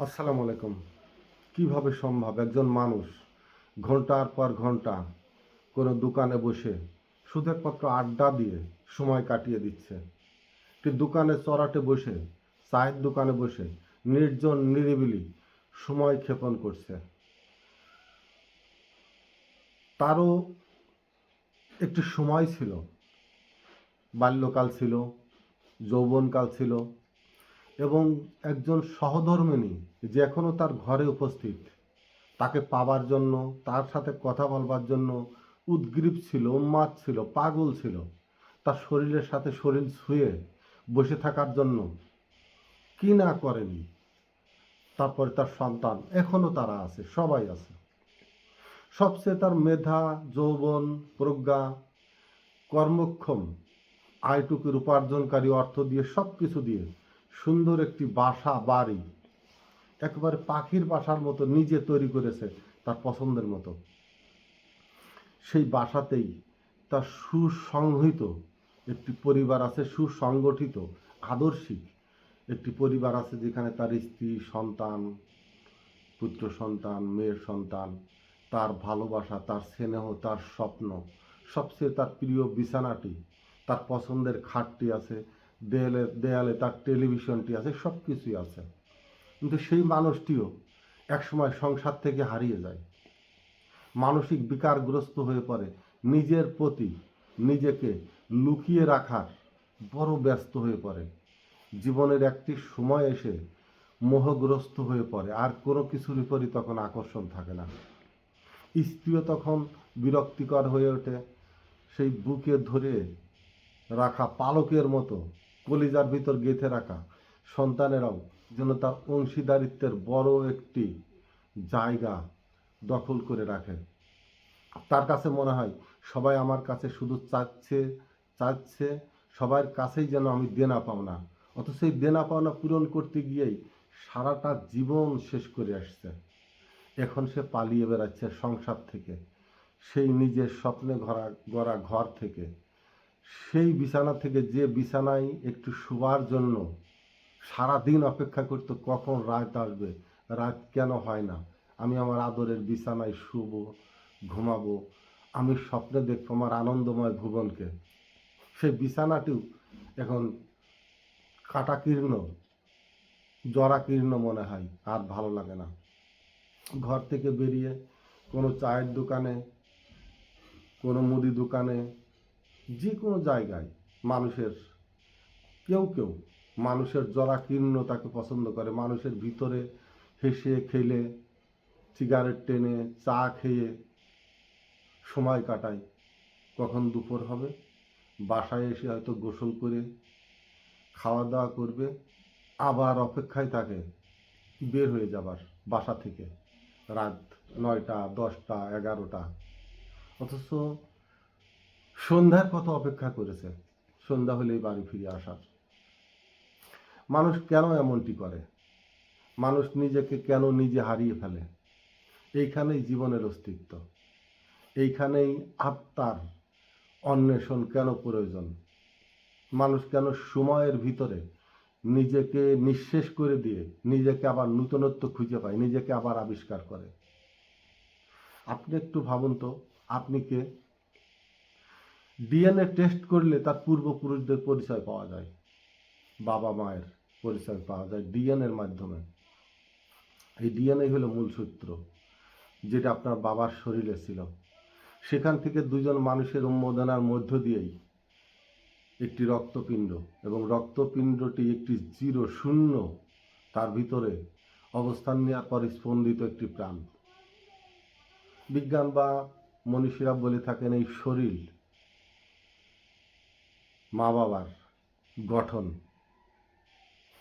আসসালামু আলাইকুম। কীভাবে সম্ভব? একজন মানুষ ঘণ্টার পর ঘণ্টা কোনো দোকানে বসে শুধু একমাত্র আড্ডা দিয়ে সময় কাটিয়ে দিচ্ছে। কি দোকানে চড়াটে বসে, চায়ের দোকানে বসে নির্জন নিরিবিলি সময় ক্ষেপণ করছে। তারও একটি সময় ছিল। বাল্যকাল ছিল, যৌবনকাল ছিল এবং একজন সহধর্মিণী যে এখনও তার ঘরে উপস্থিত। তাকে পাবার জন্য, তার সাথে কথা বলবার জন্য উদ্গ্রীব ছিল উন্মাদ ছিল, পাগল ছিল। তার শরীরের সাথে শরীর ছুঁয়ে বসে থাকার জন্য কি না করেনি। তারপরে তার সন্তান এখনও তারা আছে, সবাই আছে। সবচেয়ে তার মেধা, যৌবন, প্রজ্ঞা, কর্মক্ষম, আয়টুকুর উপার্জনকারী অর্থ দিয়ে সব কিছু দিয়ে সুন্দর একটি বাসা বাড়ি। একেবারে পাখির বাসার মতো নিজে তৈরি করেছে তার পছন্দের মতো। সেই বাসাতেই তার সুসংহিত একটি পরিবার আছে, সুসংগঠিত, আদর্শিক একটি পরিবার আছে যেখানে তার স্ত্রী সন্তান, পুত্র সন্তান, মেয়ের সন্তান, তার ভালোবাসা, তার স্নেহ, তার স্বপ্ন, সবচেয়ে তার প্রিয় বিছানাটি, তার পছন্দের খাটটি আছে। দেয়ালে দেয়ালে তার টেলিভিশনটি আছে সব কিছুই আছে। কিন্তু সেই মানুষটিও একসময় সংসার থেকে হারিয়ে যায়। মানসিক বিকারগ্রস্ত হয়ে পড়ে। নিজের প্রতি নিজেকে লুকিয়ে রাখার বড় ব্যস্ত হয়ে পড়ে। জীবনের একটি সময় এসে মোহগ্রস্ত হয়ে পড়ে। আর কোনো কিছুর উপরই তখন আকর্ষণ থাকে না। স্ত্রীও তখন বিরক্তিকর হয়ে ওঠে। সেই বুকে ধরে রাখা পালকের মতো কলিজার ভিতর গেঁথে রাখা সন্তানেরাও যেন তার অংশীদারিত্বের বড় একটি জায়গা দখল করে রাখে। তার কাছে মনে হয়, সবাই আমার কাছে শুধু চাচ্ছে চাচ্ছে, সবার কাছেই যেন আমি দেনা পাওনা অথচ সেই দেনা পাওনা পূরণ করতে গিয়েই সারাটা জীবন শেষ করে আসছে। এখন সে পালিয়ে বেড়াচ্ছে সংসার থেকে, সেই নিজের স্বপ্নে ঘরা গড়া ঘর থেকে। সেই বিছানা থেকে যে বিছানায় একটু শোবার জন্য সারা দিন অপেক্ষা করতো, কখন রাত আসবে? রাত কেন হয় না? আমি আমার আদরের বিছানায় শুব, ঘুমাবো। আমি স্বপ্নে দেখব আমার আনন্দময় ভুবনকে। সেই বিছানাটিও এখন কাটাকীর্ণ, জরাকীর্ণ মনে হয়, আর ভালো লাগে না। ঘর থেকে বেরিয়ে কোনো চায়ের দোকানে, কোনো মুদি দোকানে যে কোনো জায়গায় মানুষের কেউ কেউ মানুষের জরাকীর্ণতাকে পছন্দ করে, মানুষের ভিতরে হেসে, খেলে, সিগারেট টেনে, চা খেয়ে সময় কাটায়, কখন দুপুর হবে? বাসায় এসে হয়তো গোসল করে খাওয়া দাওয়া করবে, আবার অপেক্ষায় থাকে বের হয়ে যাবার বাসা থেকে রাত নয়টা, দশটা, এগারোটা। অথচ সন্ধ্যার কত অপেক্ষা করেছে? সন্ধ্যা হলেই বাড়ি ফিরে আসার। মানুষ কেন এমনটি করে? মানুষ নিজেকে কেন নিজে হারিয়ে ফেলে? এইখানেই জীবনের অস্তিত্ব। এইখানেই আত্মার অন্বেষণ কেন প্রয়োজন? মানুষ কেন সময়ের ভিতরে নিজেকে নিঃশেষ করে দিয়ে নিজেকে আবার নূতনত্ব খুঁজে পায়, নিজেকে আবার আবিষ্কার করে? আপনি একটু ভাবুন তো, আপনি কে? ডিএনএ টেস্ট করলে তার পূর্বপুরুষদের পরিচয় পাওয়া যায়। বাবা মায়ের পরিচয় পাওয়া যায় ডিএনএর মাধ্যমে। এই ডিএনএ হলো মূল সূত্র যেটা আপনার বাবার শরীরে ছিল। সেখান থেকে দুজন মানুষের উন্মোদনার মধ্য দিয়েই একটি রক্তপিণ্ড এবং রক্তপিণ্ডটি একটি জিরো শূন্য তার ভিতরে অবস্থান নেওয়ার পর স্পন্দিত একটি প্রাণ বিজ্ঞান বা মনীষীরা বলে থাকেন এই শরীর মা বাবার গঠন।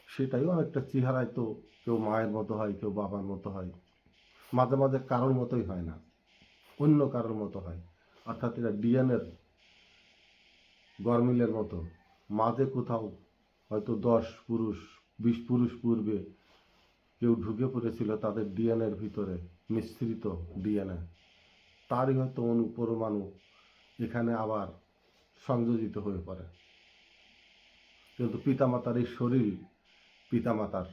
সেটাই অনেকটা চেহারায় তো কেউ মায়ের মতো হয়, কেউ বাবার মতো হয়। মাঝে মাঝে কারোর মতোই হয় না, অন্য কারোর মতো হয়। অর্থাৎ এটা ডিএনএর গরমিলের মতো। মাঝে কোথাও হয়তো দশ পুরুষ, বিশ পুরুষ পূর্বে কেউ ঢুকে পড়েছিল, তাদের ডিএনএর ভিতরে মিশ্রিত ডিএনএ। তারই হয়তো অনুপরমাণু এখানে আবার সংযোজিত হয়ে পড়ে। কিন্তু পিতামাতার এই শরীর, পিতামাতার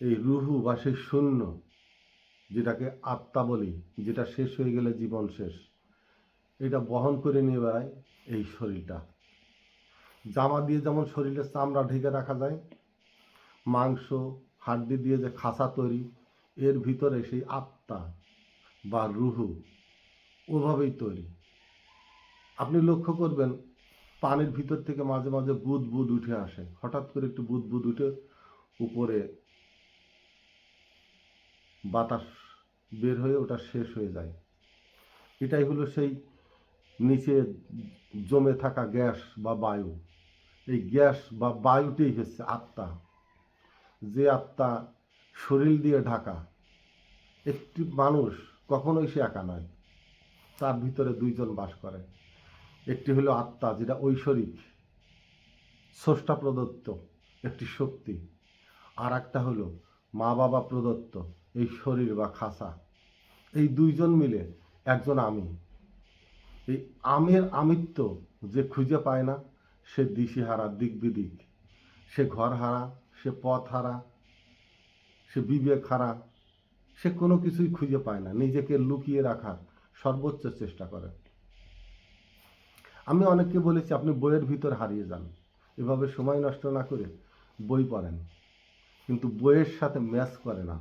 এই রুহু বা সেই শূন্য যেটাকে আত্মা বলি, যেটা শেষ হয়ে গেলে জীবন শেষ, এটা বহন করে নিয়ে বেড়ায় এই শরীরটা। জামা দিয়ে যেমন শরীরের চামড়া ঢেকে রাখা যায়, মাংস, হাড্ডি দিয়ে যে খাসা তৈরি, এর ভিতরে সেই আত্মা বা রুহু ওভাবেই তৈরি। আপনি লক্ষ্য করবেন, পানির ভিতর থেকে মাঝে মাঝে বুদ বুদ উঠে আসে। হঠাৎ করে একটু বুদ বুদ উঠে উপরে বাতাস বের হয়ে ওটা শেষ হয়ে যায়। এটাই হলো সেই নিচে জমে থাকা গ্যাস বা বায়ু। এই গ্যাস বা বায়ুটাই হচ্ছে আত্মা। যে আত্মা শরীর দিয়ে ঢাকা, একটি মানুষ কখনোই সে একা নয়। তার ভিতরে দুইজন বাস করে। একটি হলো আত্মা, যেটা ঐশ্বরিক, স্রষ্টা প্রদত্ত একটি শক্তি। আর একটা হলো মা বাবা প্রদত্ত এই শরীর বা খাসা। এই দুইজন মিলে একজন আমি। এই আমের আমিত্ব যে খুঁজে পায় না, সে দিশেহারা দিক বিদিক সে ঘর হারা সে পথ হারা সে বিবেক হারা সে কোনো কিছুই খুঁজে পায় না। নিজেকে লুকিয়ে রাখার সর্বোচ্চ চেষ্টা করে। আমি অনেককে বলেছি, আপনি বইয়ের ভিতর হারিয়ে যান। এভাবে সময় নষ্ট না করে বই পড়েন। কিন্তু বইয়ের সাথে ম্যাচ করে না।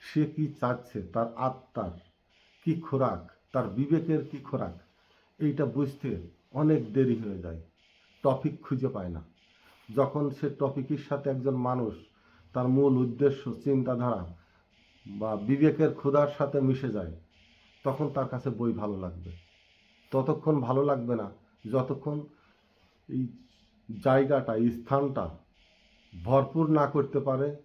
সে কি চাচ্ছে? তার আত্মার কি খোরাক? তার বিবেকের কি খোরাক? এইটা বুঝতে অনেক দেরি হয়ে যায়। টপিক খুঁজে পায় না। যখন সে টপিকের সাথে একজন মানুষ তার মূল উদ্দেশ্য, চিন্তাধারা বা বিবেকের ক্ষুধার সাথে মিশে যায়, তখন তার কাছে বই ভালো লাগবে। ততক্ষণ ভালো লাগবে না যতক্ষণ এই জায়গাটা, এই স্থানটা ভরপুর না করতে পারে,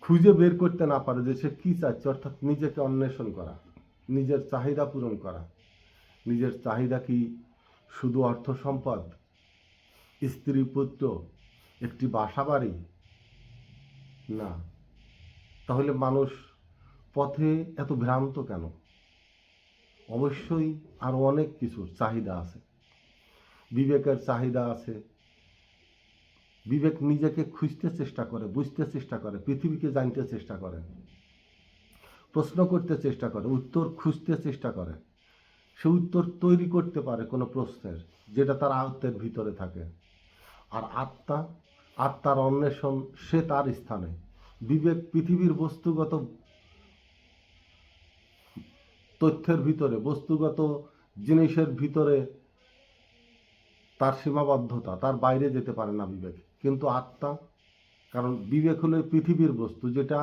খুঁজে বের করতে না পারে যে সে কী চাচ্ছে অর্থাৎ নিজেকে অন্বেষণ করা, নিজের চাহিদা পূরণ করা। নিজের চাহিদা কি শুধু অর্থ সম্পদ? স্ত্রী, পুত্র, একটি বাসা বাড়ি? না। তাহলে মানুষ পথে এত ভ্রান্ত কেন? অবশ্যই আরও অনেক কিছুর চাহিদা আছে। বিবেকের চাহিদা আছে। বিবেক নিজেকে খুঁজতে চেষ্টা করে, বুঝতে চেষ্টা করে, পৃথিবীকে জানতে চেষ্টা করে। প্রশ্ন করতে চেষ্টা করে, উত্তর খুঁজতে চেষ্টা করে। সে উত্তর তৈরি করতে পারে কোনো প্রশ্নের, যেটা তার আয়ত্তের ভিতরে থাকে। আর আত্মা, আত্মার অন্বেষণ, সে তার স্থানে। বিবেক পৃথিবীর বস্তুগত তথ্যের ভিতরে, বস্তুগত জিনিসের ভিতরে তার সীমাবদ্ধতা, তার বাইরে যেতে পারে না বিবেক। কিন্তু আত্মা, কারণ বিবেক হলো পৃথিবীর বস্তু, যেটা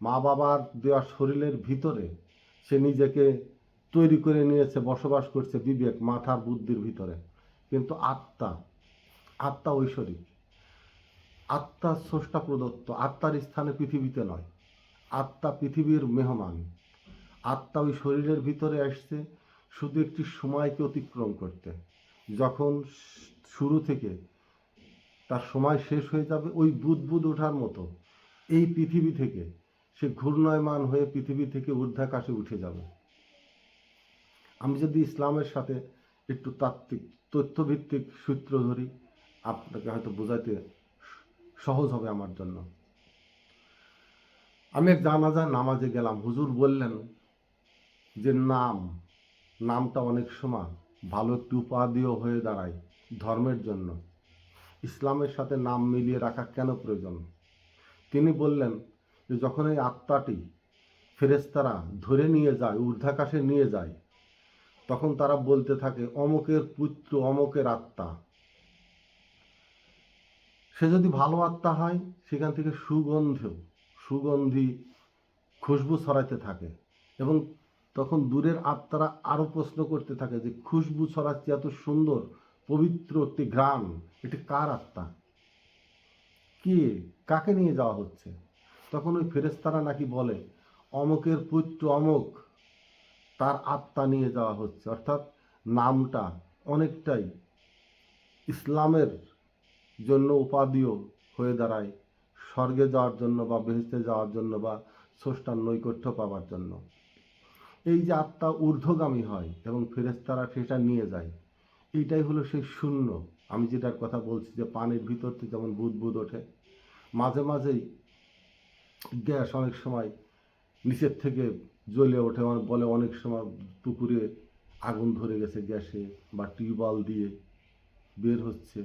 মা বাবার দেওয়া শরীরের ভিতরে সে নিজেকে তৈরি করে নিয়েছে, বসবাস করছে বিবেক, মাথার বুদ্ধির ভিতরে। কিন্তু আত্মা আত্মা ঐশ্বরিক। আত্মা স্রষ্টা প্রদত্ত, আত্মার স্থানে পৃথিবীতে নয়। আত্মা পৃথিবীর মেহমান। আত্মা ওই শরীরের ভিতরে আসছে শুধু একটি সময়কে অতিক্রম করতে। যখন শুরু থেকে তার সময় শেষ হয়ে যাবে, ওই বুদবুদ ওঠার মতো, এই পৃথিবী থেকে সে ঘূর্ণয়মান হয়ে পৃথিবী থেকে ঊর্ধ্বাকাশে উঠে যাবে। আমি যদি ইসলামের সাথে একটু তাত্ত্বিক, তথ্যভিত্তিক সূত্র ধরি, আপনাকে হয়তো বোঝাতে সহজ হবে আমার জন্য। আমি এক জানাজা নামাজে গেলাম। হুজুর বললেন যে, নাম, নামটা অনেক সময় ভালো একটি উপাদেয় হয়ে দাঁড়ায় ধর্মের জন্য। ইসলামের সাথে নাম মিলিয়ে রাখা কেন প্রয়োজন? তিনি বললেন যে, যখন এই আত্মাটি ফেরেস্তারা ধরে নিয়ে যায়, ঊর্ধ্বাকাশে নিয়ে যায়, তখন তারা বলতে থাকে, অমকের পুত্র, অমকের আত্মা। সে যদি ভালো আত্মা হয়, সেখান থেকে সুগন্ধ সুগন্ধি খুশবু ছড়াইতে থাকে এবং তখন দূরের আত্মারা আরও প্রশ্ন করতে থাকে যে, খুশবু ছড়াচ্ছে এত সুন্দর, পবিত্র একটি গ্রাম, এটি কার আত্মা? কে? কাকে নিয়ে যাওয়া হচ্ছে? তখন ওই ফেরেস্তারা নাকি বলে, অমকের পুত্র অমক, তার আত্মা নিয়ে যাওয়া হচ্ছে। অর্থাৎ নামটা অনেকটাই ইসলামের জন্য উপাদেয় হয়ে দাঁড়ায়, স্বর্গে যাওয়ার জন্য বা বেহেস্তে যাওয়ার জন্য বা স্রষ্টার নৈকট্য পাওয়ার জন্য। এই যে আত্মা ঊর্ধ্বগামী হয় এবং ফেরেস্তারা সেটা নিয়ে যায়, এইটাই হলো সেই শূন্য। আমি যেটার কথা বলছি যে পানির ভিতর থেকে যেমন বুদ বুদ ওঠে, মাঝে মাঝেই গ্যাস অনেক সময় নিচের থেকে জ্বলে ওঠে অনেক- বলে অনেক সময় পুকুরে আগুন ধরে গেছে গ্যাসে বা টিউবওয়েল দিয়ে বের হচ্ছে।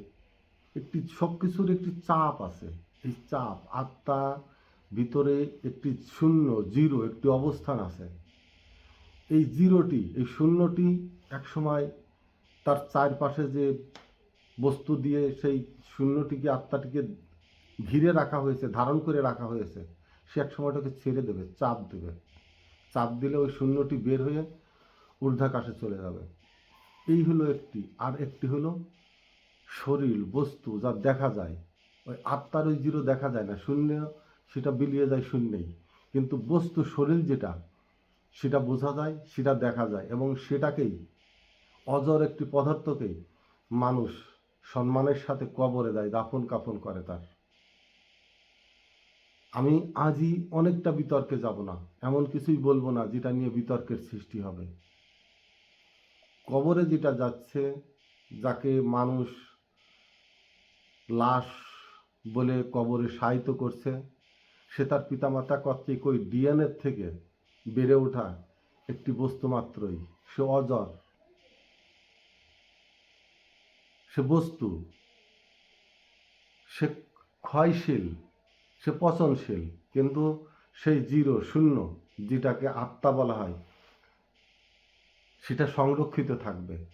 একটি সব কিছুর একটি চাপ আছে, এই চাপ, আত্মা ভিতরে একটি শূন্য, জিরো, একটি অবস্থান আছে। এই জিরোটি, এই শূন্যটি একসময় তার চারপাশে যে বস্তু দিয়ে সেই শূন্যটিকে, আত্মাটিকে ঘিরে রাখা হয়েছে, ধারণ করে রাখা হয়েছে, সে এক সময় ওটাকে ছেড়ে দেবে, চাপ দেবে। চাপ দিলে ওই শূন্যটি বের হয়ে ঊর্ধ্বাকাশে চলে যাবে। এই হলো একটি। আর একটি হলো শরীর, বস্তু যা দেখা যায়। ওই আত্মার ওই জিরো দেখা যায় না, শূন্য সেটা বিলিয়ে যায় শূন্যেই। কিন্তু বস্তু, শরীর যেটা সেটা বোঝা যায়, সেটা দেখা যায় এবং সেটাকেই অজর একটি পদার্থকেই মানুষ সম্মানের সাথে কবরে দেয়, দাফন কাফন করে তার। আমি আজই অনেকটা বিতর্কে যাব না, এমন কিছুই বলব না যেটা নিয়ে বিতর্কের সৃষ্টি হবে। কবরে যেটা যাচ্ছে, যাকে মানুষ লাশ বলে কবরে সাহিত্য করছে, সে তার পিতামাতা কর্তৃক ওই ডিএনএ থেকে বেড়ে ওঠা একটি বস্তু মাত্রই। সে অজর। সে বস্তু। সে ক্ষয়শীল। সে পচনশীল। কিন্তু সেই জিরো, শূন্য, যেটাকে আত্মা বলা হয়, সেটা সংরক্ষিত থাকবে।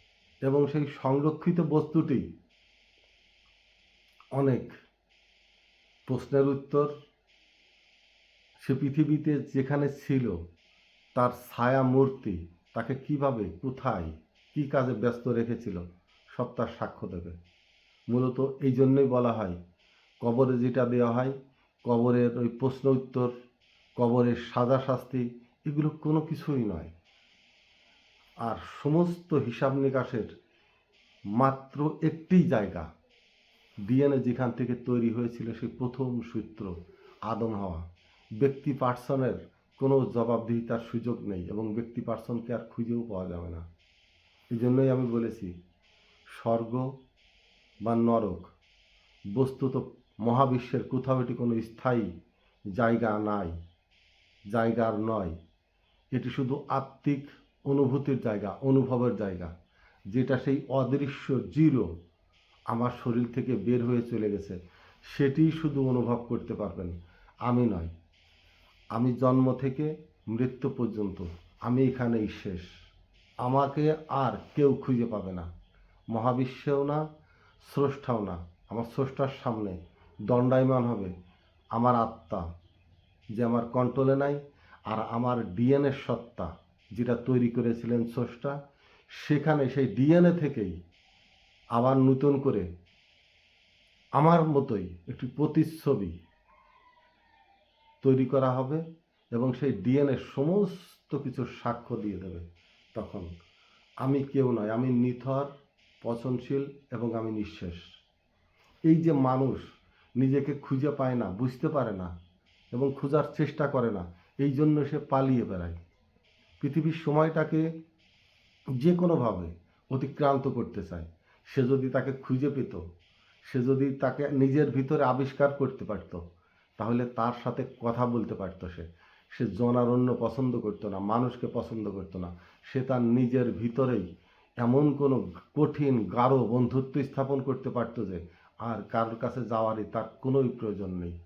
এবং সেই সংরক্ষিত বস্তুটি অনেক প্রশ্নের উত্তর। সে পৃথিবীতে যেখানে ছিল তার ছায়া মূর্তি তাকে কীভাবে, কোথায়, কি কাজে ব্যস্ত রেখেছিল, সব তার সাক্ষ্য দেবে। মূলত এই জন্যই বলা হয়, কবরে যেটা দেওয়া হয়, কবরের ওই প্রশ্ন উত্তর, কবরের সাজা শাস্তি, এগুলো কোনো কিছুই নয়। আর সমস্ত হিসাব নিকাশের মাত্র একটি জায়গা, ডিএনএ যেখান থেকে তৈরি হয়েছিল সেই প্রথম সূত্র আদম হওয়া। ব্যক্তি পার্সনের কোনো জবাবদিহিতার সুযোগ নেই এবং ব্যক্তি পার্সনকে আর খুঁজেও পাওয়া যাবে না। এই জন্যই আমি বলেছি, স্বর্গ বা নরক বস্তুত মহাবিশ্বের কোথাও এটি কোনো স্থায়ী জায়গা নাই, জায়গার নয়। এটি শুধু আত্মিক অনুভূতির জায়গা, অনুভবের জায়গা, যেটা সেই অদৃশ্য জিরো আমার শরীর থেকে বের হয়ে চলে গেছে। সেটি শুধু অনুভব করতে পারবেন, আমি নয়। আমি জন্ম থেকে মৃত্যু পর্যন্ত, আমি এখানেই শেষ। আমাকে আর কেউ খুঁজে পাবে না। মহাবিশ্বেও না, স্রষ্টাও না। আমার স্রষ্টার সামনে দণ্ডায়মান হবে আমার আত্মা, যে আমার কন্ট্রোলে নাই, আর আমার ডিএনএ সত্তা যেটা তৈরি করেছিলেন স্রষ্টা, সেখানে সেই ডিএনএ থেকেই আবার নতুন করে আমার মতোই একটি প্রতিচ্ছবি তৈরি করা হবে এবং সেই ডিএনএ সমস্ত কিছুর সাক্ষ্য দিয়ে দেবে তখন। আমি কেউ নয়, আমি নিথর, পচনশীল এবং আমি নিঃশেষ। এই যে মানুষ নিজেকে খুঁজে পায় না, বুঝতে পারে না এবং খোঁজার চেষ্টা করে না, এই জন্য সে পালিয়ে বেড়ায়। পৃথিবীর সময়টাকে যে কোনোভাবে অতিক্রান্ত করতে চায়। সে যদি তাকে খুঁজে পেত, সে যদি তাকে নিজের ভিতরে আবিষ্কার করতে পারত তাহলে তার সাথে কথা বলতে পারতো সে। সে জনারণ্য পছন্দ করতো না, মানুষকে পছন্দ করতো না। সে তার নিজের ভিতরেই এমন কোনো কঠিন, গাঢ় বন্ধুত্ব স্থাপন করতে পারতো যে, আর কারোর কাছে যাওয়ারই তার কোনোই প্রয়োজন নেই।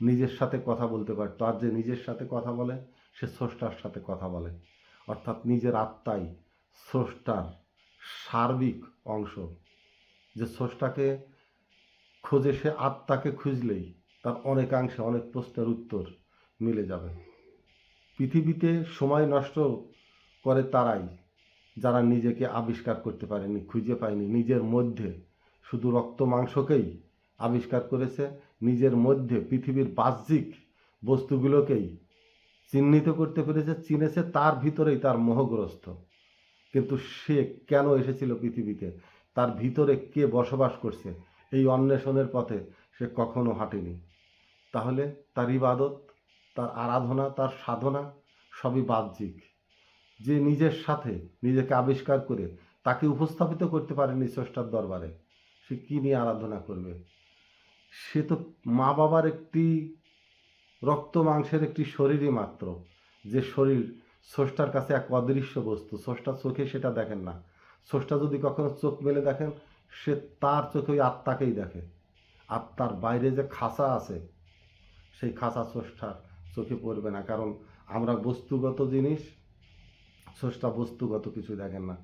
নিজের সাথে কথা বলতে পারতো, আর যে নিজের সাথে কথা বলে, সে স্রষ্টার সাথে কথা বলে। অর্থাৎ নিজের আত্মাই স্রষ্টার সার্বিক অংশ। যে স্রষ্টাকে খোঁজে, সে আত্মাকে খুঁজলেই তার অনেকাংশে অনেক প্রশ্নের উত্তর মিলে যাবে। পৃথিবীতে সময় নষ্ট করে তারাই, যারা নিজেকে আবিষ্কার করতে পারেনি, খুঁজে পায়নি, নিজের মধ্যে শুধু রক্ত মাংসকেই আবিষ্কার করেছে, নিজের মধ্যে পৃথিবীর বাহ্যিক বস্তুগুলোকেই চিহ্নিত করতে পেরেছে, চিনেছে, তার ভিতরেই তার মোহগ্রস্ত। কিন্তু সে কেন এসেছিল পৃথিবীতে? তার ভিতরে কে বসবাস করছে? এই অন্বেষণের পথে সে কখনো হাঁটেনি। তাহলে তার ইবাদত, তার আরাধনা, তার সাধনা সবই বাহ্যিক। যে নিজের সাথে নিজেকে আবিষ্কার করে তাকে উপস্থাপিত করতে পারেনি স্রষ্টার দরবারে, সে কী নিয়ে আরাধনা করবে? সে তো মা বাবার একটি রক্ত মাংসের একটি শরীরই মাত্র, যে শরীর স্রষ্টার কাছে এক অদৃশ্য বস্তু। স্রষ্টার চোখে সেটা দেখেন না। স্রষ্টা যদি কখনো চোখ মেলে দেখেন, সে তার চোখে ওই আত্মাকেই দেখে। আত্মার বাইরে যে খাঁচা আছে সেই খাঁচা স্রষ্টার চোখে পড়বে না। কারণ আমরা বস্তুগত জিনিস, স্রষ্টা বস্তুগত কিছু দেখেন না।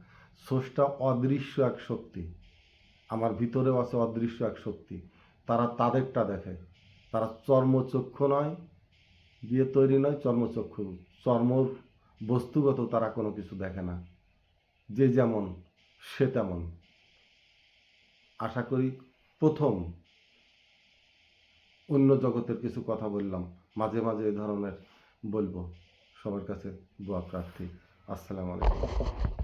স্রষ্টা অদৃশ্য এক শক্তি। আমার ভিতরেও আছে অদৃশ্য এক শক্তি। তারা তাদেরটা দেখে। তারা চর্মচক্ষু নয় দিয়ে তৈরি নয়, চর্মচক্ষু। চর্ম বস্তুগত তারা কোনো কিছু দেখে না। যে যেমন, সে তেমন। আশা করি প্রথম অন্য জগতের কিছু কথা বললাম, মাঝে মাঝে এই ধরনের বলব। সবার কাছে দোয়া প্রার্থী। আসসালামু আলাইকুম।